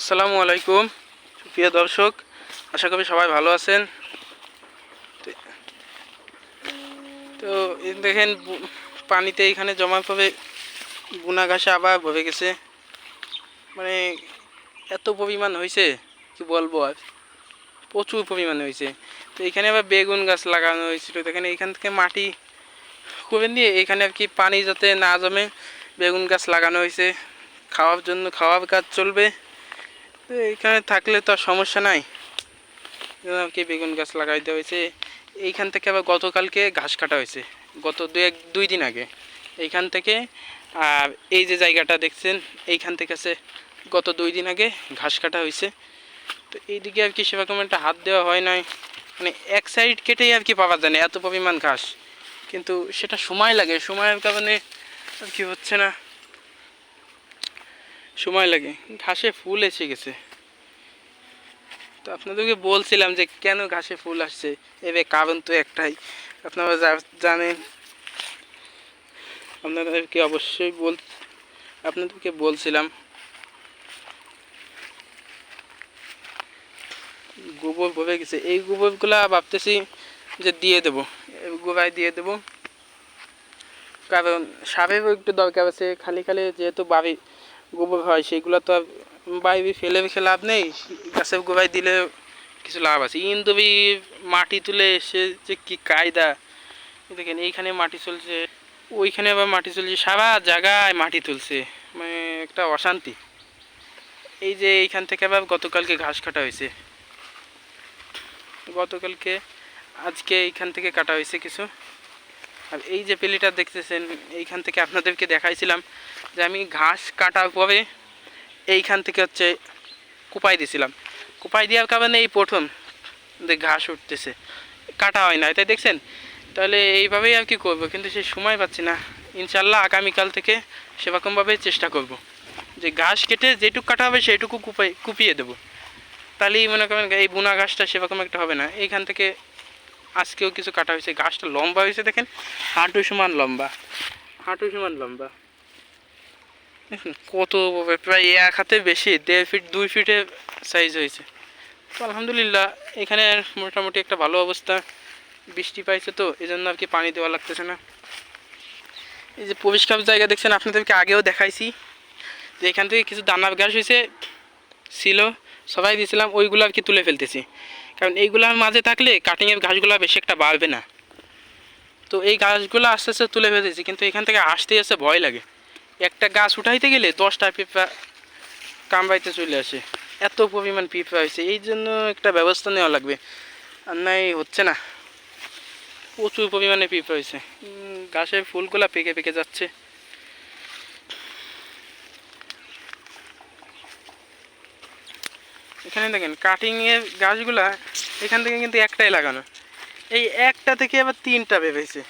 আসসালামু আলাইকুম। প্রিয় দর্শক, আশা করি সবাই ভালো আছেন। তো- দেখেন পানিতে এখানে জমা পড়ে, বুনা ঘাসে আবার ভরে গেছে। মানে এত পরিমাণ হয়েছে, কি বলব আর? প্রচুর পরিমাণ হয়েছে। তো এখানে আবার বেগুন গাছ লাগানো হয়েছিল। দেখেন, এখান থেকে মাটি করে দিয়ে এখানে আর কি পানি যাতে না জমে, বেগুন গাছ লাগানো হয়েছে। খাওয়ার জন্য খাওয়ার কাজ চলবে। তো এখানে থাকলে তো সমস্যা নাই। কি বেগুন গাছ লাগাই দেওয়া হয়েছে। এইখান থেকে আবার গতকালকে ঘাস কাটা হয়েছে। গত দু এক, দুই দিন আগে। এইখান থেকে, আর এই যে জায়গাটা দেখছেন, এইখান থেকে আছে গত দুই দিন আগে ঘাস কাটা হয়েছে। তো এইদিকে আর কি সেরকম একটা হাত দেওয়া হয় নাই। মানে এক সাইড কেটেই আর কি পাওয়া যায় না, এত পরিমাণ ঘাস। কিন্তু সেটা সময় লাগে। সময়ের কারণে আর কি হচ্ছে না। সময় লাগে। ঘাসে ফুল এসে গেছে। তো আপনাদেরকে বলছিলাম যে, কেন ঘাসে ফুল আসছে? এবার কারণ তো একটাই। আপনারা জানেন। আপনাদেরকে অবশ্যই বল, আপনাদেরকে বলছিলাম। গোবর ভরে গেছে। এই গোবরগুলা ভাবতেছি যে দিয়ে দেবো। এই গোবরায় দিয়ে দেবো। কারণ সারেরও একটু দরকার আছে। খালি খালি যেহেতু বাড়ি গোবর হয়, সেগুলো তো বাইরে ফেলে রেখে লাভ নেই। গাছের গোড়ায় দিলে কিছু লাভ আছে। ইন্দুবি মাটি তুলে এসে যে কি কায়দা। দেখেন, এইখানে মাটি চলছে, ওইখানে আবার মাটি চলছে, সারা জায়গায় মাটি তুলছে। মানে একটা অশান্তি। এই যে এইখান থেকে আবার গতকালকে ঘাস কাটা হয়েছে। গতকালকে, আজকে এইখান থেকে কাটা হয়েছে কিছু। আর এই যে পেলিটা দেখতেছেন, এইখান থেকে আপনাদেরকে দেখাইছিলাম যে আমি ঘাস কাটার পরে এইখান থেকে হচ্ছে কুপাই দিছিলাম। কুপাই দেওয়ার কারণে এই প্রথম যে ঘাস উঠতেছে। কাটা হয় না তাই দেখছেন? তাহলে এইভাবেই আর কি করব, কিন্তু সে সময় পাচ্ছি না। ইনশাল্লাহ আগামীকাল থেকে সেরকমভাবেই চেষ্টা করব। যে ঘাস কেটে যেটুকু কাটা হবে সেইটুকু কুপাই, কুপিয়ে দেবো। তাহলেই মনে করেন এই বুনা ঘাসটা সেরকম একটা হবে না। এইখান থেকে আজকেও কিছু কাটা হয়েছে। গাছটা লম্বা হয়েছে দেখেন। হাঁটু সমান লম্বা। হাঁটু সমান লম্বা। দেখুন কত প্রায় এক হাতে বেশি দেড় ফিট দুই ফিটে সাইজ হয়েছে। তো আলহামদুলিল্লাহ এখানে মোটামুটি একটা ভালো অবস্থা। বৃষ্টি পাইছে তো এই জন্য আর কি পানি দেওয়া লাগতেছে না। এই যে পরিষ্কার জায়গা দেখছেন আপনাদেরকে আগেও দেখাইছি। যে এখান থেকে কিছু দানার গাছ হয়েছে ছিল সবাই দিয়েছিলাম ওইগুলো আর কি তুলে ফেলতেছি। কারণ এইগুলোর মাঝে থাকলে কাটিংয়ের ঘাসগুলো বেশি একটা বাড়বে না। তো এই গাছগুলো আস্তে আস্তে তুলে ফেলেছি, কিন্তু এখান থেকে আসতে আসতে ভয় লাগে। একটা গাছ উঠাইতে গেলে দশটা পিঁপড়া কামড়াইতে চলে আসে। এত পরিমাণ পিঁপড়া হয়েছে, এই জন্য একটা ব্যবস্থা নেওয়া লাগবে। আর নাই, হচ্ছে না। প্রচুর পরিমাণে পিঁপড়া হয়েছে। গাছের ফুলগুলা পেকে পেকে যাচ্ছে। এখানে দেখেন কাটিংয়ের গাছগুলা এখান থেকে কিন্তু একটাই লাগানো। এই একটা থেকে আবার তিনটা বেরোইছে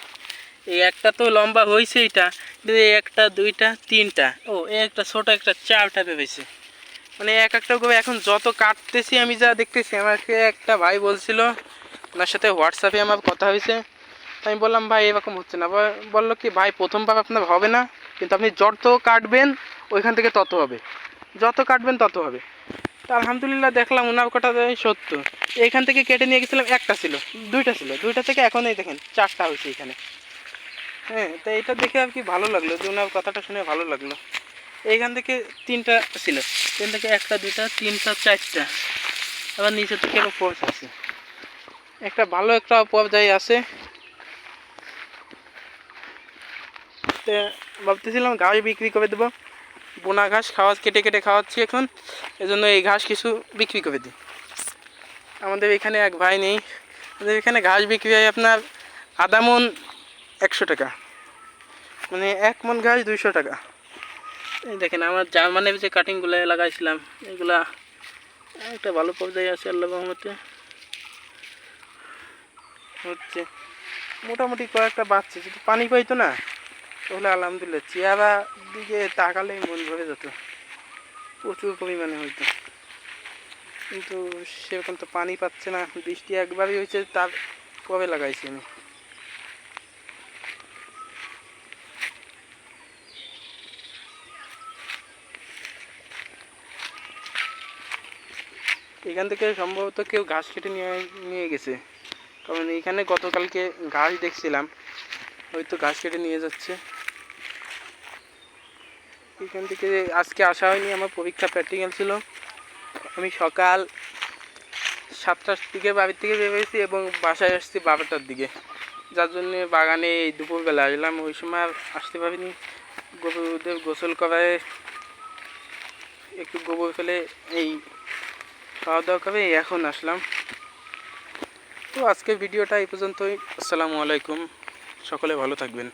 এই একটা তো লম্বা হয়েছে এইটা কিন্তু একটা, দুইটা, তিনটা। ও, এই একটা ছোট একটা চারটা বেরোইছে মানে এক একটা করে এখন যত কাটতেছি, আমি যা দেখতেছি, আমাকে একটা ভাই বলছিল, ওনার সাথে হোয়াটসঅ্যাপে আমার কথা হয়েছে। আমি বললাম, ভাই, এরকম হচ্ছে না। বলল কি, ভাই প্রথমবার আপনার হবে না, কিন্তু আপনি যত কাটবেন, ওইখান থেকে তত হবে। যত কাটবেন, তত হবে। তো আলহামদুলিল্লাহ দেখলাম ওনার কটা সত্য। এইখান থেকে কেটে নিয়ে গেছিলাম, একটা ছিল, দুইটা ছিল। দুইটা থেকে এখন এই দেখেন, চারটা হয়েছে এখানে। হ্যাঁ তো এটা দেখে আর কি ভালো লাগল যে ওনার কথাটা শুনে ভালো লাগল। এইখান থেকে তিনটা ছিল, তিন থেকে একটা, দুইটা, তিনটা, চারটা। আবার নিচে থেকে আরও আছে। একটা ভালো একটা পর্যায়ে আছে। ভাবতেছিলাম ঘাস বিক্রি করে দেবো। বোনা ঘাস খাওয়া কেটে কেটে খাওয়াচ্ছি এখন। এজন্য এই ঘাস কিছু বিক্রি করে দিই। আমাদের এখানে এক ভাই নেই। আমাদের এখানে ঘাস বিক্রি হয় আপনার আধা মন একশো টাকা। মানে এক মন ঘাস দুইশো টাকা। এই দেখেন আমার জার্মানের যে কাটিংগুলো লাগাইছিলাম, এগুলা একটা ভালো পর্যায়ে আছে আল্লাহ রহমতে। হচ্ছে মোটামুটি কয়েকটা বাচ্চা যদি পানি পাইতো না। তাহলে আলহামদুলিল্লাহ। চেহারা দিকে তাকালেই মন ভরে যেত। প্রচুর পরিমাণে হইতো কিন্তু সেরকম তো পানি পাচ্ছে না। বৃষ্টি একবারই হয়েছে, তার কবে লাগাইছি আমি? এখান থেকে সম্ভবত কেউ ঘাস কেটে নিয়ে নিয়ে গেছে। কারণ এখানে গতকালকে ঘাস দেখছিলাম। হয়তো ঘাস কেটে নিয়ে যাচ্ছে। এখান থেকে আজকে আসা হয়নি, আমার পরীক্ষা প্র্যাকটিক্যাল ছিল। আমি সকাল সাতটার দিকে বাড়ির থেকে বেরিয়েছি এবং বাসায় আসছি বারোটার দিকে। যার জন্য বাগানে এই দুপুরবেলা আসলাম ওই সময় আসতে পারিনি। গরুদের গোসল করায় একটু গোবর ফেলে এই খাওয়া দাওয়া করে এখন আসলাম। তো আজকের ভিডিওটা এই পর্যন্তই। আসসালামু আলাইকুম। সকলে ভালো থাকবেন।